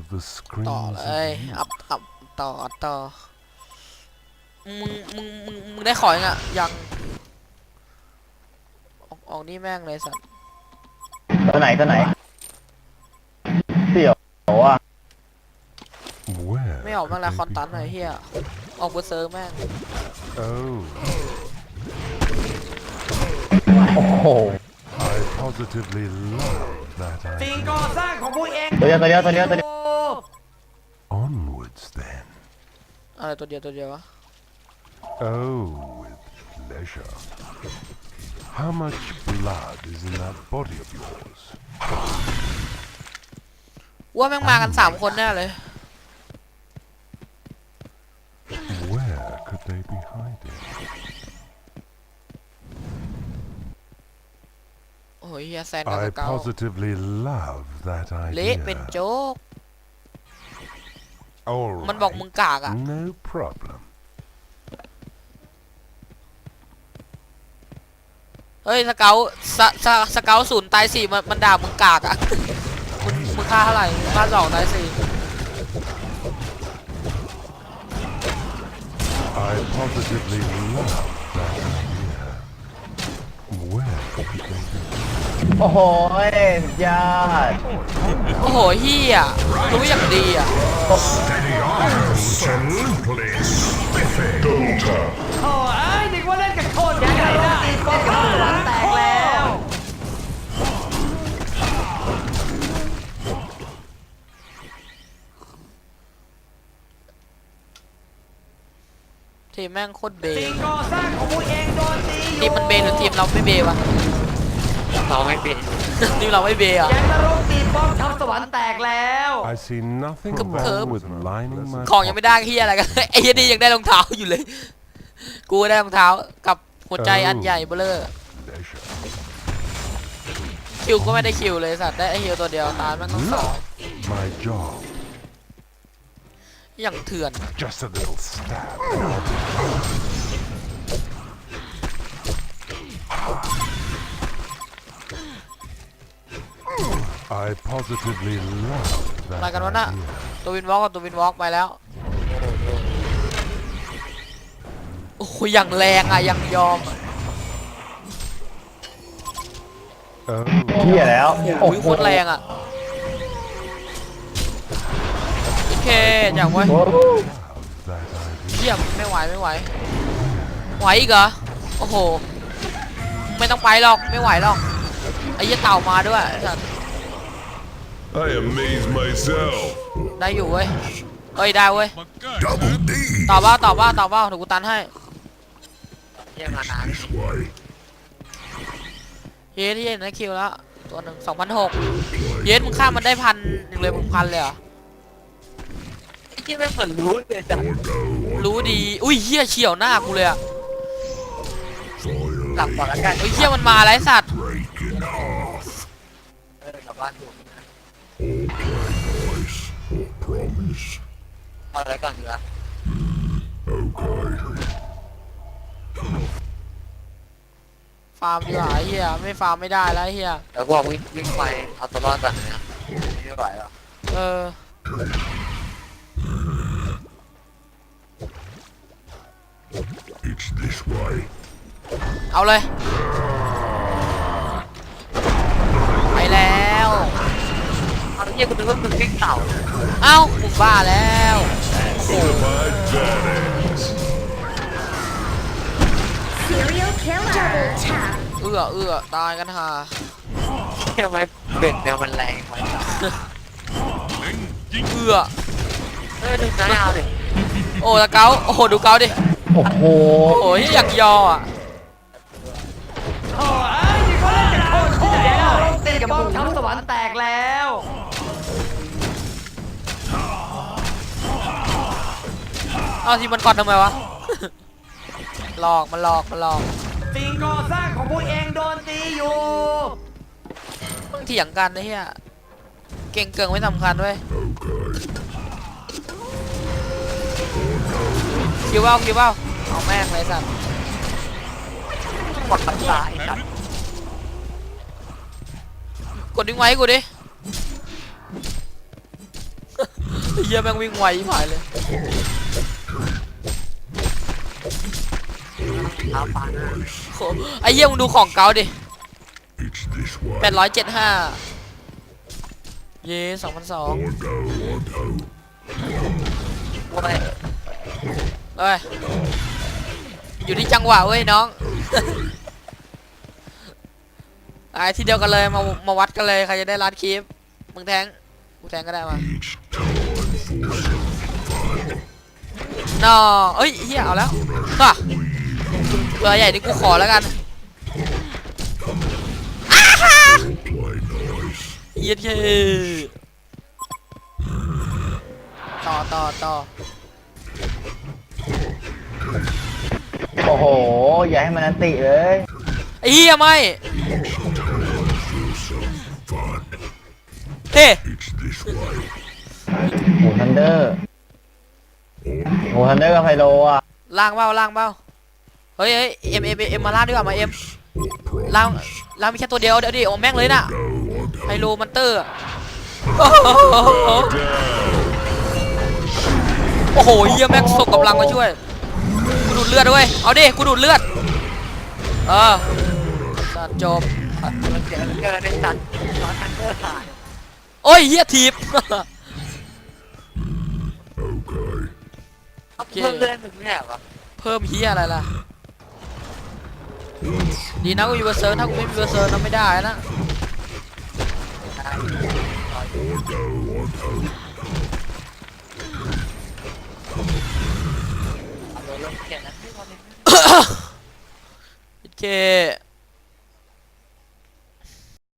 of the ต่อ screams เลย of อัพอัพต่อต่อมึงมึงมึงมึงได้ขอยังอะยังออกออกนี่แม่งเลยสัตว์ตัวไหนตัวไหนเสี่ยวอะ Where ไม่ออกมา could แล้ว they คอน be ตันหน่อย hiding? เฮียออกเบอร์เซอร์แม่ง Oh, โอ้โห I positively love that สิ่ง idea. ก่อสร้างของพวกเอง ตัวเดียวตัวเดียวตัวเดียวตัวเดียว Onwards then. อะไรตัวเดียวตัวเดียววะ Oh, with pleasure. How much blood is in that body of yours? ว่าแม่งมากันสามคนแน่เลย Where could they be hiding? โอ้ยเฮียแซนกับ I สเกา positively love that เละเป็น idea. โจ๊ก All มันบอกมึง right. กากอะ No problem. เฮ้ยสเกาสสสเกาศูนย์ตายสี่มันมันด่ามึงกากอะ มึงมึงค่าเท่าไหร่มึงค่าสองตายสี่ I positively love โอ้โหสุดยอดโอ้โหเฮียรู้อย่างดีอะ Absolutely spiffy. Double tap. โอ้ยนึกว่าเล่นกับโคนยังไงนะก็กำลังแตกแล้วทีมแม่งโคตรเบสิ่งก่อสร้างของพวกเองโดนตีอยู่ทีมมันเบหรือทีมเราไม่เบวะ เราไม่เป็นทีมเราไม่เบอะ แก๊งนรกตีป้อมทำสวรรค์แตกแล้ว I see nothing Come wrong on. with lining my ของยังไม่ได้เฮียอะไรกัน ไอ้เฮียนี่ยังได้รองเท้าอยู่เลย กูได้รองเท้ากับหัวใจอันใหญ่เบ้อเลอ pleasure. คิวก็ไม่ได้คิวเลยสัตว์ได้ไอ้เฮียตัวเดียวตามแม่งต้องสอง My job, อย่างเถื่อน just a little stab. I positively love อะไร that กันวะน่ะ idea. ตัววินวอล์กกับตัววินวอล์กไปแล้ว โอ้โหอย่างแรงอะอย่างยอมอะ Oh, เที่ยแล้วโอ้โหโคตรแรงอะ โอเคอย่างไว้ย that idea. เยี่ยมไม่ไหวไม่ไหว ไหวอีกเหรอ โอ้โห ไม่ต้องไปหรอกไม่ไหวหรอกไอ้เหี้ยเต่ามาด้วยไอ้สัตว์ I amaze myself. ได้อยู่เว้ยเอ้ยได้เว้ย Double D. ตอบว่าตอบว่าตอบว่าเดี๋ยวกูตันให้เยี่ยมมานาน This way. เยสที่เย็นนะคิวแล้วตัวหนึ่งสองพันหกเยสมึงฆ่ามันได้พันหนึ่งเลยมึงพันเลยเหรอไอ้เยี่ยไม่เหมือนรู้เลยจ้ะรู้ดี อุ้ยเหี้ยเฉียวหน้ากูเลยอะ Fire หลังก่อนละกันอุ้ยเหี้ยมันมาแล้วไอ้สัตว์ breaking off. เออกลับบ้านอยู่ All play nice. Or promise. เอาอะไรก่อนดีวะ Okay. ฟาร์มดีกว่าไอ้เหี้ยไม่ฟาร์มไม่ได้แล้วไอ้เหี้ยเดี๋ยวกูบอกวิ่งวิ่งไปเอาตัวรอดก่อนนะไม่ไหวหรอกเออ It's this way. เอาเลย ยี่ยกูนึกว่ามึงวิ่งเต่าเอ้ามึงบ้าแล้วโอ้โห Fortified badass. Serial killer. Double tap. เอื้อเอื้อตายกันห่าทำไมเบ็ดแนวมันแรงวะเอื้อเออดูนะเอาดิโอ้ตะเกาโอ้โหดูเกาดิโอ้โหโอ้ยอยากยออะโอ้ยนึกว่าเล่นกับโคนโคตรแล้วตีป้อมทำสวรรค์แตกแล้ เอาทีมันก่อนทำไมวะ หลอกมันหลอกมันหลอกสิ่งก่อสร้างของพวกเองโดนตีอยู่มึงเถียงกันนะเฮียเก่งเกิงไม่สำคัญเว้ยคิวเบ้าคิวเบ้าเอาแม่งเลยสัตว์กดปัญญาไอ้สัตว์กดดิ้งไว้ให้กูดิเฮียแม่งวิ่งไวยิ่งหายเลย เอาปาหน้าโหไอ้เหี้ยมึงดูของเก่าดิแปดร้อยเจ็ดห้าเย่สองพันสองโอ้ยเอ้ยอยู่ที่จังหวะเว้ยน้องไอ้ที่เดียวกันเลยมามาวัดกันเลยใครจะได้รัดคลิปมึงแทงกูแทงก็ได้มานอเอ้ยเฮียเอาแล้วป่ะ เบอร์ใหญ่นี่กูขอแล้วกัน play nice. เย็ดเย่ต่อต่อต่อโอ้โห อย่าให้มันอันติเลยไอ้เฮียไม่ Fun. เฮ้ It's this way. โหทันเดอร์โหทันเดอร์กับไพโลอะล่างเบ้าล่างเบ้า เฮ้ยเฮ้ยเอ็มเอ็มเอ็มมาล่างดีกว่ามาเอ็ม Or ล่าง promise. ล่างมีแค่ตัวเดียวเดี๋ยวดิโอ้แม่งเลยน่ะ No, or no. ไฮโลมันเตอร์อะโอ้โหเฮียแม่งส่งกำลังมาช่วยกูดูดเลือดด้วยเอาดิกูดูดเลือดเออสัตว์จบมันเสียเกินในสัตว์นอนทันเดอร์ผ่านโอ้ยเฮียทีบ Okay. เอาเพิ่มเลื่อนมึงเนี่ยเหรอเพิ่มเฮียอะไรล่ะ ดีนะกูอยู่เบอร์เซิร์ฟถ้ากูไม่มีเบอร์เซิร์ฟนะไม่ได้นะ Or no, or no. เอาโดนลงเขียนนะไม่พอเลยโอเค